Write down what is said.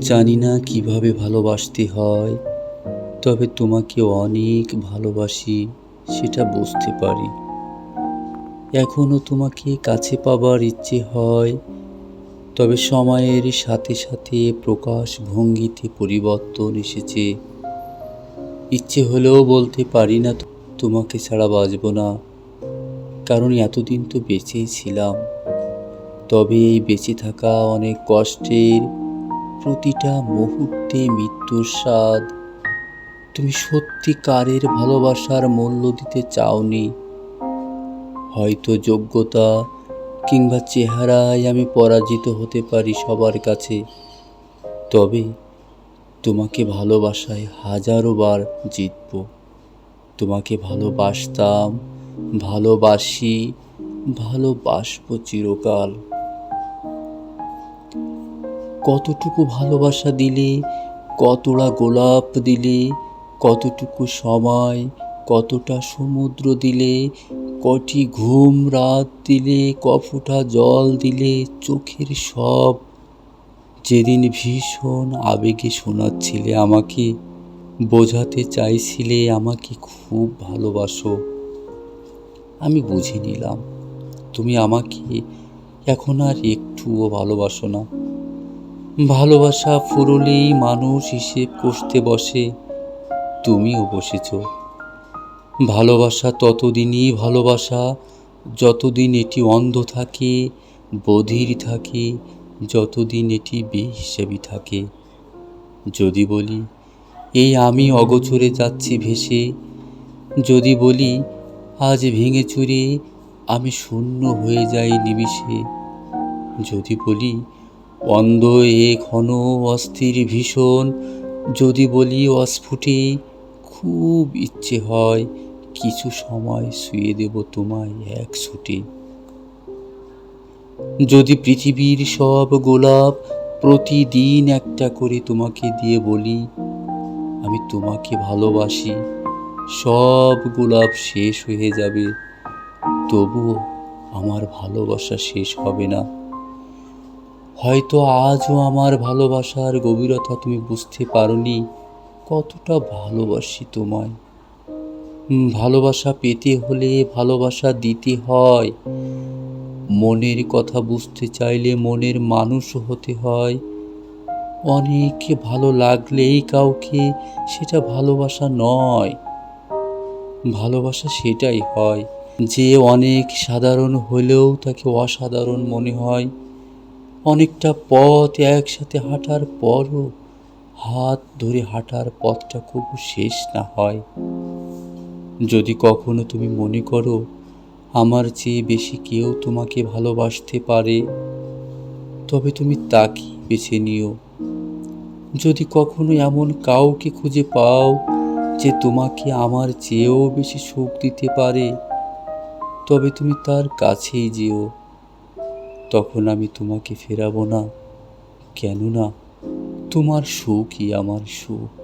জানি না কীভাবে ভালোবাসতে হয়, তবে তোমাকে অনেক ভালোবাসি, সেটা বুঝতে পারি। এখনও তোমাকে কাছে পাবার ইচ্ছে হয়, তবে সময়ের সাথে সাথে প্রকাশ ভঙ্গিতে পরিবর্তন এসেছে। ইচ্ছে হলেও বলতে পারি না তোমাকে ছাড়া বাঁচব না, কারণ এতদিন তো বেঁচেই ছিলাম। তবে এই বেঁচে থাকা অনেক কষ্টের প্রতিটা মুহূর্তে মৃত্যুর স্বাদ। তুমি সত্যিকারের ভালোবাসার মূল্য দিতে চাওনি। হয়তো যোগ্যতা কিংবা চেহারায় আমি পরাজিত হতে পারি সবার কাছে। তবে তোমাকে ভালোবাসায় হাজারো বার জিতব। তোমাকে ভালোবাসতাম, ভালোবাসি, ভালোবাসবো চিরকাল। কতটুকু ভালোবাসা দিলে, কতটা গোলাপ দিলে, কতটুকু সময়, কতটা সমুদ্র দিলে, কটি ঘুম রাত দিলে, কফোটা জল দিলে, চোখের সব যেদিন ভীষণ আবেগে শোনাচ্ছিলে আমাকে, বোঝাতে চাইছিলে আমাকে খুব ভালোবাসো। আমি বুঝে নিলাম, তুমি আমাকে এখন আর একটুও ভালোবাসো না। ভালোবাসা ফুরলেই মানুষ হিসেব কষতে বসে, তুমিও বসেছ। ভালোবাসা ততদিনই ভালোবাসা, যতদিন এটি অন্ধ থাকে, বধির থাকে, যতদিন এটি বেহিসাবি থাকে। যদি বলি, এই আমি অগোচরে যাচ্ছি ভেসে, যদি বলি, আজ ভেঙে চুরে আমি শূন্য হয়ে যাই নিমিষে, যদি বলি অন্ধ এ ঘন অস্থির ভীষণ। যদি বলি অস্ফুটে, খুব ইচ্ছে হয় কিছু সময় শুয়ে দেব তোমায় এক ছুটে। যদি পৃথিবীর সব গোলাপ প্রতিদিন একটা করে তোমাকে দিয়ে বলি, আমি তোমাকে ভালোবাসি, সব গোলাপ শেষ হয়ে যাবে, তবুও আমার ভালোবাসা শেষ হবে না। হয়তো আজও আমার ভালোবাসার গভীরতা তুমি বুঝতে পারোনি কতটা ভালোবাসি তোমায়। ভালোবাসা পেতে হলে ভালোবাসা দিতে হয়। মনের কথা বুঝতে চাইলে মনের মানুষও হতে হয়। অনেকে ভালো লাগলেই কাউকে সেটা ভালোবাসা নয়। ভালোবাসা সেটাই হয়। যে অনেক সাধারণ হলেও তাকে অসাধারণ মনে হয়। অনেকটা পথ একসাথে হাঁটার পরও হাত ধরে হাঁটার পথটা খুব শেষ না হয়। যদি কখনো তুমি মনে করো, আমার চেয়ে বেশি কেউ তোমাকে ভালোবাসতে পারে, তবে তুমি তাকে বেছে নিও। যদি কখনো এমন কাউকে খুঁজে পাও যে তোমাকে আমার চেয়েও বেশি সুখ দিতে পারে, তবে তুমি তার কাছেই যেও। তখন আমি তোমাকে ফেরাবো না। কেননা তোমার সুখই আমার সুখ।